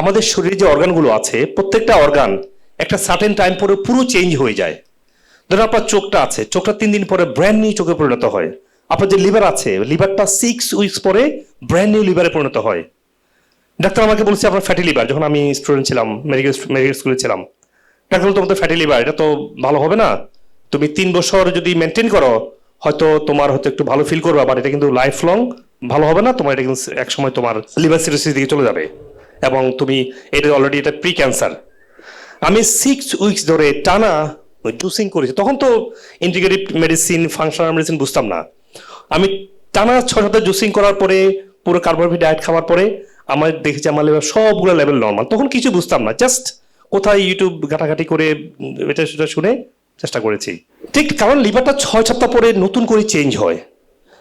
আমাদের শরীরে যে অর্গানগুলো আছে, প্রত্যেকটা অর্গান একটা সার্টেন টাইম পরে পুরো চেঞ্জ হয়ে যায়। ধরুন আপনার চোখটা আছে, চোখটা তিন দিন পরে ব্র্যান্ড নিউ চোখে পরিণত হয়। আপনার যে লিভার আছে লিভারটা সিক্স উইকস পরে ব্র্যান্ড নিউ লিভারে পরিণত হয়। ডাক্তার আমাকে বলছে, আপনার ফ্যাটি লিভার যখন আমি স্টুডেন্ট ছিলাম মেডিকেল মেডিকেল স্কুলে ছিলাম। ডাক্তার তোমাদের ফ্যাটি লিভার এটা তো ভালো হবে না। তুমি তিন বছর যদি মেনটেন করো, হয়তো তোমার হয়তো একটু ভালো ফিল করবে বাট এটা কিন্তু লাইফ লং ভালো হবে না। তোমার এটা কিন্তু এক সময় তোমার লিভার সিরোসিস দিকে চলে যাবে। এবং তুমি, এটা অলরেডি এটা প্রি ক্যান্সার আমি সিক্স উইকস ধরে টানা জুসিং করেছি। তখন তো ইন্টিগ্রেটিভ মেডিসিন ফাংশনাল মেডিসিন বুঝতাম না। আমি টানা ছয় সপ্তাহ জুসিং করার পরে, পুরো কার্বোহাইড্রেট ডায়েট খাওয়ার পরে, আমার দেখেছি আমার লেভেল সবগুলো লেভেল নর্মাল তখন কিছু বুঝতাম না। জাস্ট কোথায় ইউটিউব ঘাটাঘাটি করে এটা সেটা শুনে চেষ্টা করেছি। ঠিক কারণ লিভারটা ছয় সপ্তাহ পরে নতুন করে চেঞ্জ হয়।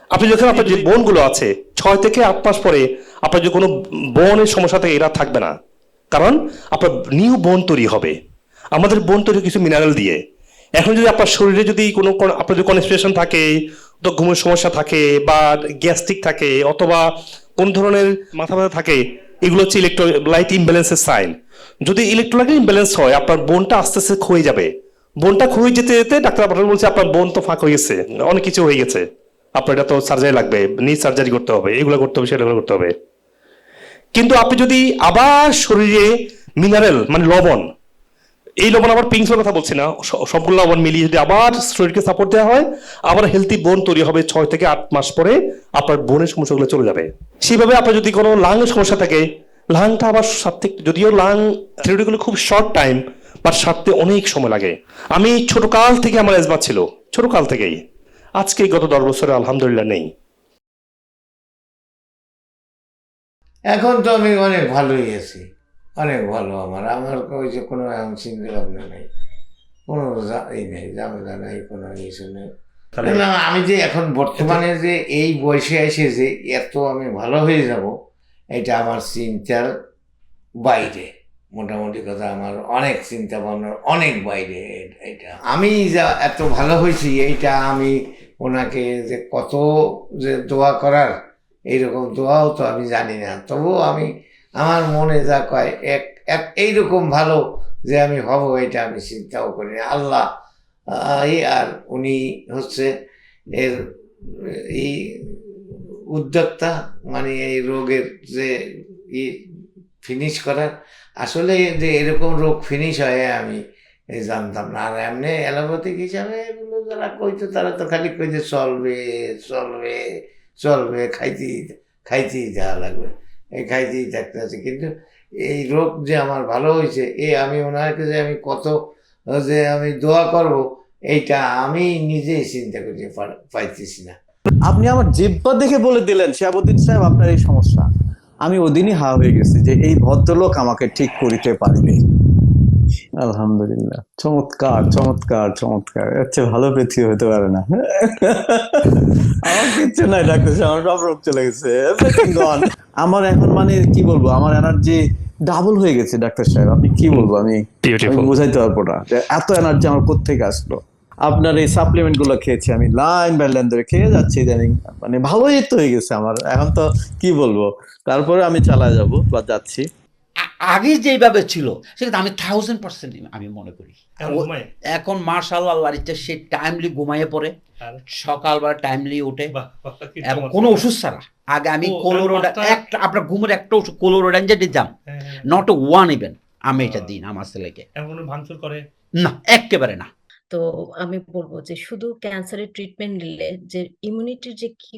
আপনি যখন আপনার যে বোনগুলো আছে, ছয় থেকে আট মাস পরে আপনার যে কোনো বোনের সমস্যা থেকে এরা থাকবে না। কারণ আপনার নিউ বোন তৈরি হবে। আমাদের বোন তৈরি কিছু মিনারেল দিয়ে। এখন যদি আপনার শরীরে যদি কোনো আপনার যদি কনস্পিরেশন থাকে, তো ঘুমের সমস্যা থাকে বা গ্যাস্ট্রিক থাকে অথবা কোন ধরনের মাথা ব্যথা থাকে, এগুলো হচ্ছে ইলেকট্রোলাইট ইমব্যালেন্সের সাইন যদি ইলেকট্রোলাইট ইমব্যালেন্স হয়, আপনার বোনটা আস্তে আস্তে ক্ষয়ে যাবে। বোনটা ক্ষয়ে যেতে যেতে ডাক্তার বলছে আপনার বোন তো ফাঁক হয়ে গেছে, অনেক কিছু হয়ে গেছে। আপনার এটা তো সার্জারি লাগবে নি সার্জারি করতে হবে, এগুলো করতে হবে, সেগুলো করতে হবে। কিন্তু আপনি যদি আবার শরীরে মিনারেল মানে লবণ, এই লবণ আবার পিংসের কথা বলছি না সবগুলো লবণ মিলিয়ে যদি আবার শরীরকে সাপোর্ট দেওয়া হয়, আবার হেলদি বোন তৈরি হবে ছয় থেকে আট মাস পরে, আপনার বোনের সমস্যাগুলো চলে যাবে। সেইভাবে আপনার যদি কোনো লাং সমস্যা থাকে লাংটা আবার সারতে যদিও লাং থিওরিটিগুলো খুব শর্ট টাইম বাট সারতে অনেক সময় লাগে। আমি ছোটকাল থেকে আমার এজমা ছিল, ছোটকাল থেকেই। আজকে গত দশ বছরে আলহামদুলিল্লাহ নেই। এখন তো আমি অনেক ভালোই আছি। অনেক ভালো আমার। আমার ওই যে কোনো এখন চিন্তা ভাবনা নেই। কোনো এই নেই ঝামেলা নেই কোনো কিছু নেই। না, আমি যে এখন বর্তমানে যে এই বয়সে এসে যে এত আমি ভালো হয়ে যাব এটা আমার চিন্তার বাইরে। মোটামুটি কথা, আমার অনেক চিন্তা ভাবনার অনেক বাইরে এটা। আমি যা এত ভালো হয়েছি, এইটা আমি ওনাকে যে কত যে দোয়া করার, এইরকম দোয়াও তো আমি জানি না। তবুও আমি, আমার মনে যা কয়, এক এক, এইরকম ভালো যে আমি হব এটা আমি চিন্তাও করি না। আল্লাহ এই আর উনি হচ্ছে এর, এই উদ্যোক্তা মানে এই রোগের যে ই ফিনিশ করার। আসলে যে এরকম রোগ ফিনিশ হয় আমি জানতাম না। আর এমনি অ্যালোপ্যাথিক হিসাবে এগুলো যারা কইতো তারা তো খালি কইতে চলবে চলবে চলবে, খাইতেই খাইতেই দেওয়া লাগবে। এই খাইতেই থাকতে আছে কিন্তু এই রোগ যে আমার ভালো হয়েছে এ আমি ওনাকে যে আমি কত যে আমি দোয়া করব, এইটা আমি নিজেই চিন্তা পার- পাইতেছি না। আপনি আমার জিব্বা দেখে বলে দিলেন, শিয়াবুদ্দিন সাহেব, আপনার এই সমস্যা। আমি ওদিনই হা হয়ে গেছি যে এই ভদ্রলোক আমাকে ঠিক করিতে পারিবে। আলহামদুলিল্লাহ। চমৎকার চমৎকার চমৎকার। চেয়ে ভালো পৃথিবী হতে পারে না। আমার কিচ্ছু নাই ডাক্তার সাহেব, আমার সব রোগ চলে গেছে। আমার এখন মানে কি বলব আমার এনার্জি ডাবল হয়ে গেছে ডাক্তার সাহেব। আপনি কি বলব আমি বুঝাইতে পারব না এত এনার্জি আমার কোথেকে আসলো? আপনার এই সাপ্লিমেন্টগুলো খেয়েছি। আমি লাইন বাই লাইন ধরে খেয়ে যাচ্ছি ইদানিং। মানে ভালোই তো হয়ে গেছে আমার। এখন তো কি বলব? তারপরে আমি চালা যাব বা যাচ্ছি। আগে যেভাবে ছিল সেটা আমি থাউজেন্ড পার্সেন্ট আমি মনে করি। এখন মার্শাল আল্লাহর ইচ্ছা সে টাইমলি ঘুমাইয়ে পড়ে। সকালবেলা টাইমলি উঠে। এবং কোনো ওষুধ ছাড়া। আগে আমি কোলোরোডা একটা- আপনার ঘুমের একটা ওষুধ কোলোরোডান যে দিতাম নট ওয়ান ইভেন আমি এটা দিন আমার ছেলেকে। ভাঙচুর করে? না একেবারে না। তো আমি বলব যে শুধু ক্যান্সারের ট্রিটমেন্ট নিলে যে ইমিউনিটির যে কি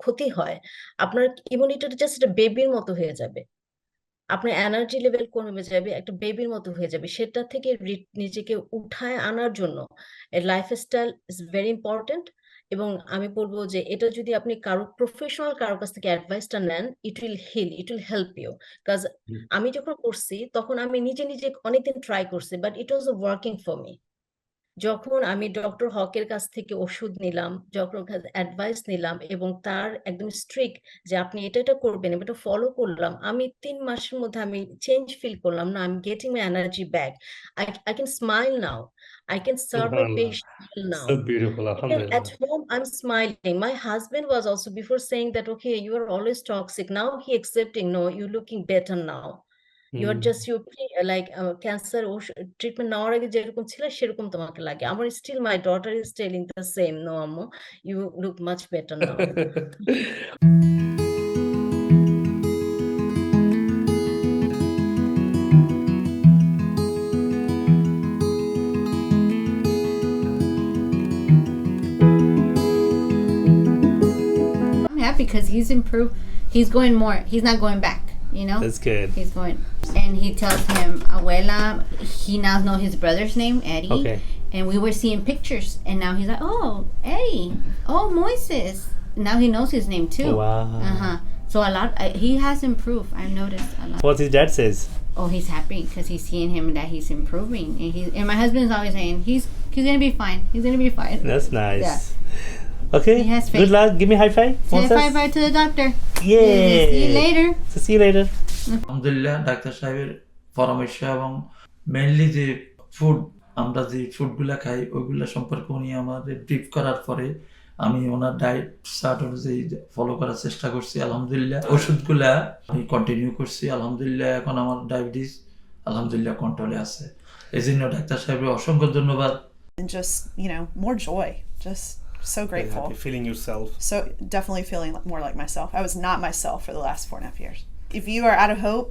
ক্ষতি হয় আপনার ইমিউনিটিটা জাস্ট একটা বেবির মতো হয়ে যাবে। আপনার এনার্জি লেভেল কমে যাবে একটা বেবির মতো হয়ে যাবে। সেটা থেকে নিজেকে উঠায় আনার জন্য লাইফস্টাইল ইজ ভেরি ইম্পর্টেন্ট এবং আমি বলব যে এটা যদি আপনি কারও প্রফেশনাল কারোর কাছ থেকে অ্যাডভাইসটা নেন it will heal it will help you কাজ আমি যখন করছি তখন আমি নিজে নিজে অনেকদিন ট্রাই করছি but it was working for me যখন আমি ডক্টর হকের কাছ থেকে ওষুধ নিলাম যখন অ্যাডভাইস নিলাম এবং তার একদম স্ট্রিক্ট যে আপনি এটা এটা করবেন এটা ফলো করলাম আমি তিন মাসের মধ্যে আমি চেঞ্জ ফিল করলাম না আমি getting my energy back I I can smile now I can serve my Subhanallah. Patient now beautiful Even at home, I'm smiling. My husband was also before saying that, okay, you are always toxic. Now he accepting, no, you're looking better now. You are just you like cancer O treatment নেওয়ার আগে যেরকম ছিল সেরকম তোমাকে লাগে আমার still my daughter is telling the same no আম্মু you look much better now because he's improved. He's going more. He's not going back. You know. That's good. He's going, and he tells him, "Abuela." He now know his brother's name, Eddie. Okay. And we were seeing pictures, and now he's like, "Oh, Eddie. Oh, Moises." Now he knows his name too. Wow. Uh huh. So a lot. Uh, he has improved. I've noticed a lot. What his dad says. Oh, he's happy because he's seeing him that he's improving, and he's and my husband's always saying he's he's gonna be fine. He's gonna be fine. That's nice. Yeah. Okay. He has faith. Good luck. Give me a high five. Say bye bye to the doctor. Yay. See you later. So see you later. আলহামদুলিল্লাহ ডাক্তার সাহেবের পরামর্শ এবং mainly যে food আমরা যে ফুডগুলা খাই ওইগুলা সম্পর্কে উনি আমাদের ব্রিফ করার পরে আমি ওনার ডায়েট চার্ট অনুযায়ী ফলো করার চেষ্টা করছি আলহামদুলিল্লাহ ওষুধগুলা আমি কন্টিনিউ করছি আলহামদুলিল্লাহ এখন আমার ডায়াবেটিস আলহামদুলিল্লাহ কন্ট্রোলে আছে এই জন্য ডাক্তার সাহেবের অসংখ্য ধন্যবাদ and just you know more joy just so grateful feeling yourself. so definitely feeling li- more like myself i was not myself for the last four and a half years if you are out of hope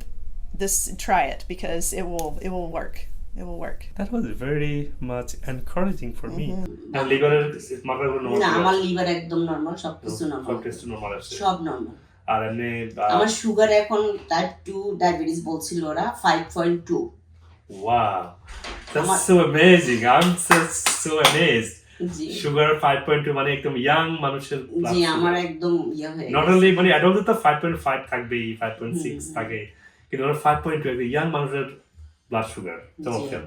this try it because it will it will work it will work That was very much encouraging for me. And liver মাথার উপর না আমার liver একদম normal সবকিছু normal test normal আছে সব normal আর এমনি আমার সুগার এখন টাইপ টু ডায়াবেটিস বলছিল ওরা five point two wow that's আমার- so amazing i'm so so amazed G Sugar 5.2 মানে একদম ইয়াং মানুষের জি আমার। একদম ইয়া হয়ে নট। অনলি মানে অ্যাডাল্ট তো 5.5 থাকবেই 5.6 থাকে। কিন্তু ওর 5.2 একদম ইয়াং মানুষের ব্লাড সুগার চমৎকার।